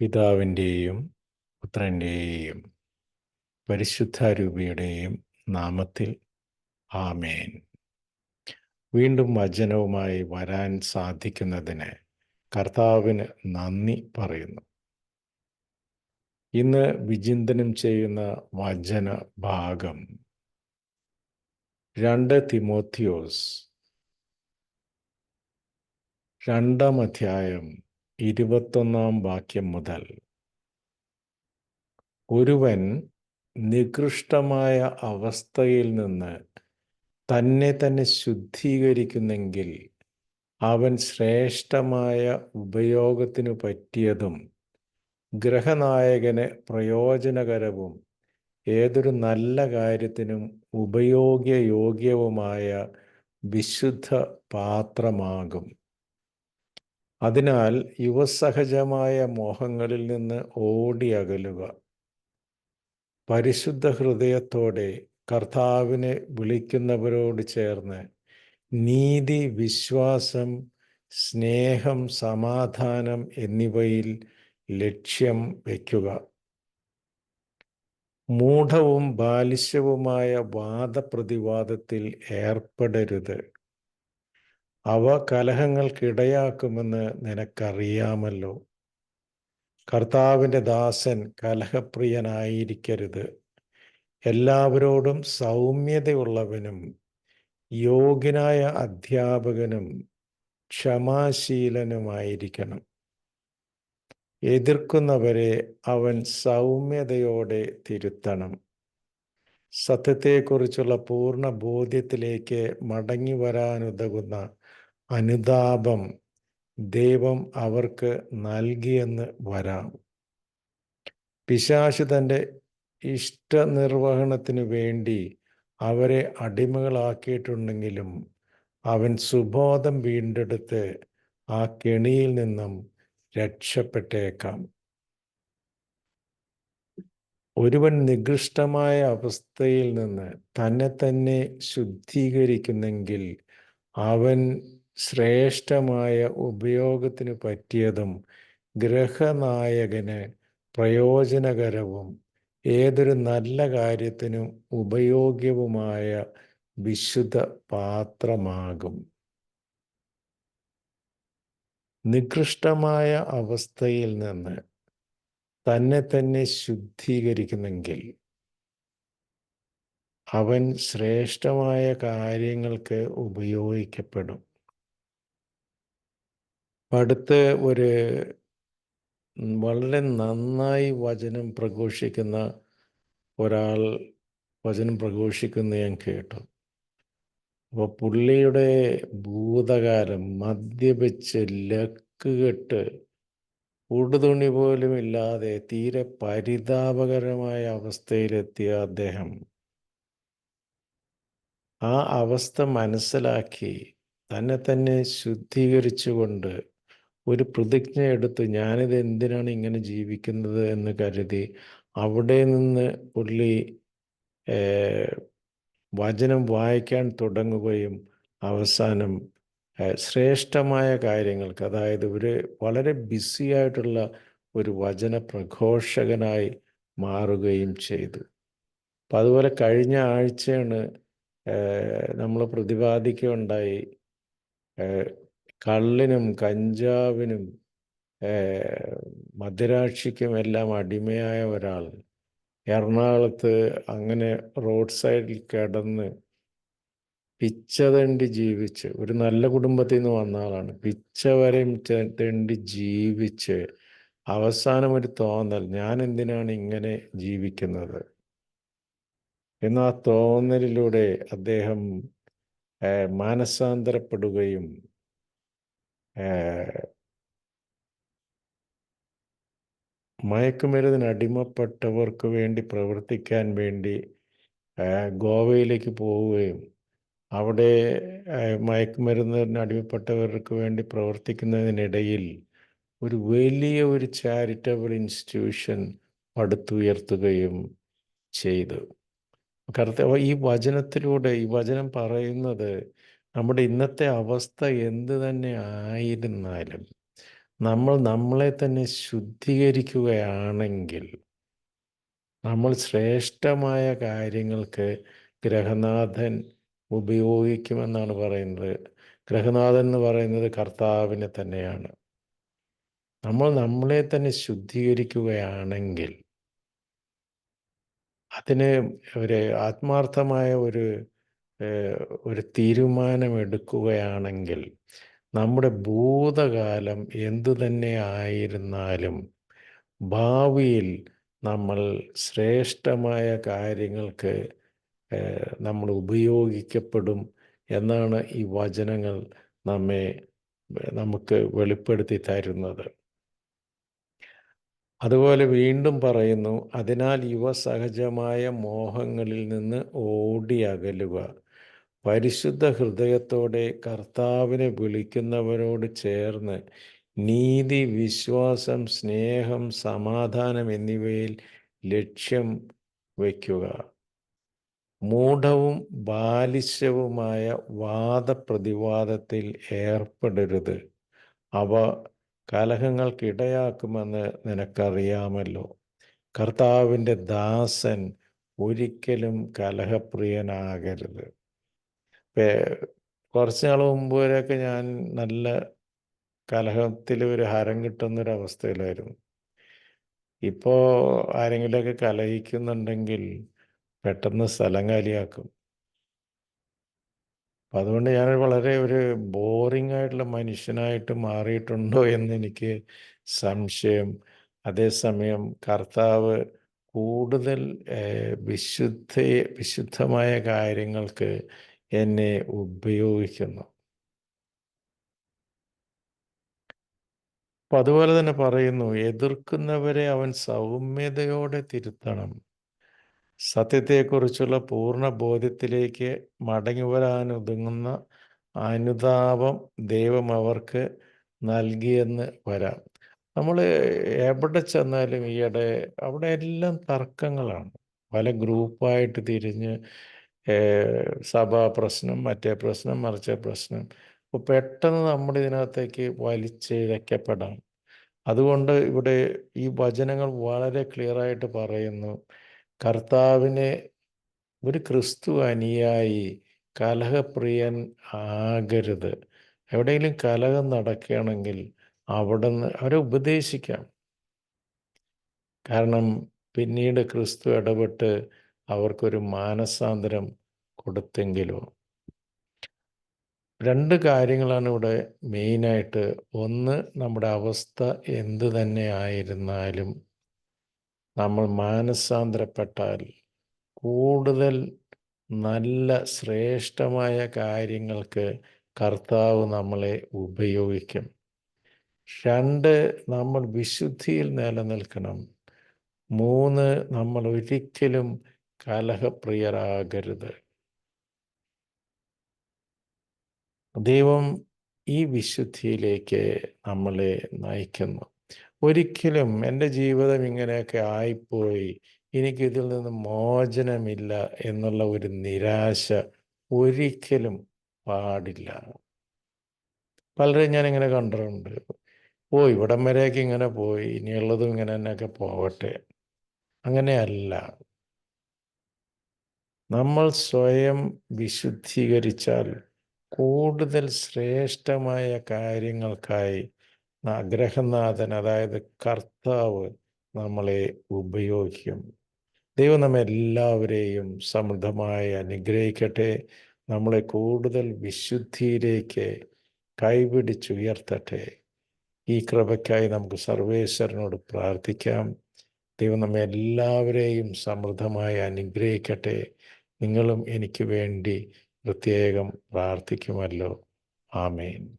പിതാവിന്റെയും പുത്രന്റെയും പരിശുദ്ധാരൂപിയുടെയും നാമത്തിൽ ആമേൻ. വീണ്ടും വചനവുമായി വരാൻ സാധിക്കുന്നതിന് കർത്താവിന് നന്ദി പറയുന്നു. ഇന്ന് വിചിന്തനം ചെയ്യുന്ന വചന ഭാഗം രണ്ട് തിമോത്തിയോസ് രണ്ടാം അധ്യായം ഇരുപത്തൊന്നാം വാക്യം മുതൽ ഒരുവൻ നികൃഷ്ടമായ അവസ്ഥയിൽ നിന്ന് തന്നെ തന്നെ ശുദ്ധീകരിക്കുന്നെങ്കിൽ അവൻ ശ്രേഷ്ഠമായ ഉപയോഗത്തിനു പറ്റിയതും ഗ്രഹനായകന് പ്രയോജനകരവും ഏതൊരു നല്ല കാര്യത്തിനും ഉപയോഗ്യയോഗ്യവുമായ വിശുദ്ധ പാത്രമാകും. അതിനാൽ യുവസഹജമായ മോഹങ്ങളിൽ നിന്ന് ഓടി അകലുക. പരിശുദ്ധ ഹൃദയത്തോടെ കർത്താവിനെ വിളിക്കുന്നവരോട് ചേർന്ന് നീതി വിശ്വാസം സ്നേഹം സമാധാനം എന്നിവയിൽ ലക്ഷ്യം വയ്ക്കുക മൂഢവും ബാലിശ്യവുമായ വാദപ്രതിവാദത്തിൽ ഏർപ്പെടരുത്. അവ കലഹങ്ങൾക്കിടയാക്കുമെന്ന് നിനക്കറിയാമല്ലോ. കർത്താവിന്റെ ദാസൻ കലഹപ്രിയനായിരിക്കരുത്. എല്ലാവരോടും സൗമ്യതയുള്ളവനും യോഗ്യനായ അധ്യാപകനും ക്ഷമാശീലനുമായിരിക്കണം. എതിർക്കുന്നവരെ അവൻ സൗമ്യതയോടെ തിരുത്തണം. സത്യത്തെക്കുറിച്ചുള്ള പൂർണ ബോധ്യത്തിലേക്ക് മടങ്ങി വരാനുതകുന്ന അനുതാപം ദൈവം അവർക്ക് നൽകിയെന്ന് വരാം. പിശാശു തന്റെ ഇഷ്ടനിർവഹണത്തിനു വേണ്ടി അവരെ അടിമകളാക്കിയിട്ടുണ്ടെങ്കിലും അവൻ സുബോധം വീണ്ടെടുത്ത് ആ കെണിയിൽ നിന്നും രക്ഷപ്പെട്ടേക്കാം. ഒരുവൻ നികൃഷ്ടമായ അവസ്ഥയിൽ നിന്ന് തന്നെ തന്നെ ശുദ്ധീകരിക്കുന്നെങ്കിൽ അവൻ ശ്രേഷ്ഠമായ ഉപയോഗത്തിന് പറ്റിയതും ഗ്രഹനായകന് പ്രയോജനകരവും ഏതൊരു നല്ല കാര്യത്തിനും ഉപയോഗ്യവുമായ വിശുദ്ധ പാത്രമാകും. നികൃഷ്ടമായ അവസ്ഥയിൽ നിന്ന് തന്നെ തന്നെ ശുദ്ധീകരിക്കുന്നെങ്കിൽ അവൻ ശ്രേഷ്ഠമായ കാര്യങ്ങൾക്ക് ഉപയോഗിക്കപ്പെടും. അടുത്ത് ഒരു വളരെ നന്നായി വചനം പ്രഘോഷിക്കുന്ന ഒരാൾ വചനം പ്രഘോഷിക്കുന്ന ഞാൻ കേട്ടു. അപ്പോൾ പുള്ളിയുടെ ഭൂതകാലം മദ്യപിച്ച് ലക്ക് കെട്ട് ഉടുതുണി പോലും ഇല്ലാതെ തീരെ പരിതാപകരമായ അവസ്ഥയിലെത്തിയ അദ്ദേഹം. ആ അവസ്ഥ മനസ്സിലാക്കി തന്നെ തന്നെ ശുദ്ധീകരിച്ചുകൊണ്ട് ഒരു പ്രതിജ്ഞ എടുത്ത് ഞാനിത് എന്തിനാണ് ഇങ്ങനെ ജീവിക്കുന്നത്? എന്ന് കരുതി അവിടെ നിന്ന് പുള്ളി വചനം വായിക്കാൻ തുടങ്ങുകയും അവസാനം ശ്രേഷ്ഠമായ കാര്യങ്ങൾക്ക് അതായത് ഒരു വളരെ ബിസി ആയിട്ടുള്ള ഒരു വചന പ്രഘോഷകനായി മാറുകയും ചെയ്തു. അപ്പം അതുപോലെ കഴിഞ്ഞ ആഴ്ചയാണ് നമ്മൾ പ്രതിപാദിക്കുകയുണ്ടായി കള്ളിനും കഞ്ചാവിനും മദിരാക്ഷിക്കും എല്ലാം അടിമയായ ഒരാൾ എറണാകുളത്ത് അങ്ങനെ റോഡ് സൈഡിൽ കിടന്ന് പിച്ചതണ്ടി ജീവിച്ച്. ഒരു നല്ല കുടുംബത്തിൽ നിന്ന് വന്ന ആളാണ്. പിച്ച വരെയും തണ്ടി ജീവിച്ച് അവസാനം ഒരു തോന്നൽ. ഞാൻ എന്തിനാണ് ഇങ്ങനെ ജീവിക്കുന്നത്? എന്ന ആ തോന്നലിലൂടെ അദ്ദേഹം മാനസാന്തരപ്പെടുകയും മയക്കുമരുന്നിന് അടിമപ്പെട്ടവർക്ക് വേണ്ടി പ്രവർത്തിക്കാൻ വേണ്ടി ഗോവയിലേക്ക് പോവുകയും അവിടെ മയക്കുമരുന്നിന് അടിമപ്പെട്ടവർക്ക് വേണ്ടി പ്രവർത്തിക്കുന്നതിനിടയിൽ ഒരു വലിയ ഒരു ചാരിറ്റബിൾ ഇൻസ്റ്റിറ്റ്യൂഷൻ പടുത്തുയർത്തുകയും ചെയ്തു. കർത്താവ് ഈ വചനത്തിലൂടെ ഈ വചനം പറയുന്നത് നമ്മുടെ ഇന്നത്തെ അവസ്ഥ എന്ത് തന്നെ ആയിരുന്നാലും നമ്മൾ നമ്മളെ തന്നെ ശുദ്ധീകരിക്കുകയാണെങ്കിൽ നമ്മൾ ശ്രേഷ്ഠമായ കാര്യങ്ങൾക്ക് ഗ്രഹനാഥൻ ഉപയോഗിക്കുമെന്നാണ് പറയുന്നത്. ഗ്രഹനാഥൻ എന്ന് പറയുന്നത് കർത്താവിനെ തന്നെയാണ്. നമ്മൾ നമ്മളെ തന്നെ ശുദ്ധീകരിക്കുകയാണെങ്കിൽ അതിന് ഒരു ആത്മാർത്ഥമായ ഒരു ഒരു തീരുമാനമെടുക്കുകയാണെങ്കിൽ നമ്മുടെ ഭൂതകാലം എന്തു തന്നെ ആയിരുന്നാലും ഭാവിയിൽ നമ്മൾ ശ്രേഷ്ഠമായ കാര്യങ്ങൾക്ക് നമ്മൾ ഉപയോഗിക്കപ്പെടും എന്നാണ് ഈ വചനങ്ങൾ നമ്മെ നമുക്ക് വെളിപ്പെടുത്തി തരുന്നത്. അതുപോലെ വീണ്ടും പറയുന്നു അതിനാൽ യുവ സഹജമായ മോഹങ്ങളിൽ നിന്ന് ഓടി അകലുക. പരിശുദ്ധ ഹൃദയത്തോടെ കർത്താവിനെ വിളിക്കുന്നവരോട് ചേർന്ന് നീതി വിശ്വാസം സ്നേഹം സമാധാനം എന്നിവയിൽ ലക്ഷ്യം വയ്ക്കുക മൂഢവും ബാലിശവുമായ വാദപ്രതിവാദത്തിൽ ഏർപ്പെടരുത്. അവ കലഹങ്ങൾക്കിടയാക്കുമെന്ന് നിനക്കറിയാമല്ലോ. കർത്താവിന്റെ ദാസൻ ഒരിക്കലും കലഹപ്രിയനാകരുത്. കുറച്ച് നാൾ മുമ്പ് വരെയൊക്കെ ഞാൻ നല്ല കലഹത്തിൽ ഒരു ഹരം കിട്ടുന്നൊരവസ്ഥയിലായിരുന്നു. ഇപ്പോൾ ആരെങ്കിലുമൊക്കെ കലഹിക്കുന്നുണ്ടെങ്കിൽ പെട്ടെന്ന് സ്ഥലം കാലിയാക്കും. അപ്പം അതുകൊണ്ട് ഞാൻ വളരെ ഒരു ബോറിംഗ് ആയിട്ടുള്ള മനുഷ്യനായിട്ട് മാറിയിട്ടുണ്ടോ എന്ന് എനിക്ക് സംശയം. അതേസമയം കർത്താവ് കൂടുതൽ വിശുദ്ധ വിശുദ്ധമായ കാര്യങ്ങൾക്ക് എന്നെ ഉപയോഗിക്കുന്നു. അപ്പം അതുപോലെ തന്നെ പറയുന്നു എതിർക്കുന്നവരെ അവൻ സൗമ്യതയോടെ തിരുത്തണം. സത്യത്തെക്കുറിച്ചുള്ള പൂർണ ബോധ്യത്തിലേക്ക് മടങ്ങി വരാനൊതുങ്ങുന്ന അനുതാപം ദൈവം അവർക്ക് നൽകിയെന്ന് വരാം. നമ്മൾ എവിടെ ചെന്നാലും ഈയിടെ അവിടെ എല്ലാം തർക്കങ്ങളാണ്. പല ഗ്രൂപ്പായിട്ട് തിരിഞ്ഞ് സഭാ പ്രശ്നം മറ്റേ പ്രശ്നം മറിച്ച പ്രശ്നം. അപ്പോൾ പെട്ടെന്ന് നമ്മുടെ ഇതിനകത്തേക്ക് വലിച്ചിഴക്കപ്പെടാം അതുകൊണ്ട് ഇവിടെ ഈ വചനങ്ങൾ വളരെ ക്ലിയറായിട്ട് പറയുന്നു. കർത്താവിനെ ഒരു ക്രിസ്തു അനുയായി കലഹപ്രിയൻ ആകരുത്. എവിടെയെങ്കിലും കലഹം നടക്കുകയാണെങ്കിൽ അവിടെ നിന്ന് അവരെ ഉപദേശിക്കാം. കാരണം പിന്നീട് ക്രിസ്തു ഇടപെട്ട് അവർക്കൊരു മാനസാന്തരം കൊടുത്തെങ്കിലോ? രണ്ട് കാര്യങ്ങളാണ് ഇവിടെ മെയിനായിട്ട്. ഒന്ന് നമ്മുടെ അവസ്ഥ എന്ത് തന്നെ ആയിരുന്നാലും നമ്മൾ മാനസാന്തരപ്പെട്ടാൽ കൂടുതൽ നല്ല ശ്രേഷ്ഠമായ കാര്യങ്ങൾക്ക് കർത്താവ് നമ്മളെ ഉപയോഗിക്കും. രണ്ട് നമ്മൾ വിശുദ്ധിയിൽ നിലനിൽക്കണം. മൂന്ന് നമ്മൾ ഒരിക്കലും കലഹപ്രിയരാകരുത്. ദൈവം ഈ വിശുദ്ധിയിലേക്ക് നമ്മളെ നയിക്കുന്നു. ഒരിക്കലും എന്റെ ജീവിതം ഇങ്ങനെയൊക്കെ ആയിപ്പോയി. എനിക്കിതിൽ നിന്ന് മോചനമില്ല എന്നുള്ള ഒരു നിരാശ ഒരിക്കലും പാടില്ല. പലരെയും ഞാൻ ഇങ്ങനെ കണ്ടിട്ടുണ്ട്. ഓ ഇവിടം വരെയൊക്കെ ഇങ്ങനെ പോയി. ഇനിയുള്ളതും ഇങ്ങനെ തന്നെയൊക്കെ പോകട്ടെ. അങ്ങനെയല്ല. നമ്മൾ സ്വയം വിശുദ്ധീകരിച്ചാൽ കൂടുതൽ ശ്രേഷ്ഠമായ കാര്യങ്ങൾക്കായി ഗ്രഹനാഥൻ അതായത് കർത്താവ് നമ്മളെ ഉപയോഗിക്കും. ദൈവം നമ്മെ എല്ലാവരെയും സമൃദ്ധമായി അനുഗ്രഹിക്കട്ടെ. നമ്മളെ കൂടുതൽ വിശുദ്ധിയിലേക്ക് കൈപിടിച്ചുയർത്തട്ടെ. ഈ കൃപയ്ക്കായി നമുക്ക് സർവേശ്വരനോട് പ്രാർത്ഥിക്കാം. ദൈവം നമ്മെ എല്ലാവരെയും സമൃദ്ധമായി അനുഗ്രഹിക്കട്ടെ. നിങ്ങളും എനിക്ക് വേണ്ടി പ്രത്യേകം പ്രാർത്ഥിക്കുമല്ലോ. ആമേൻ.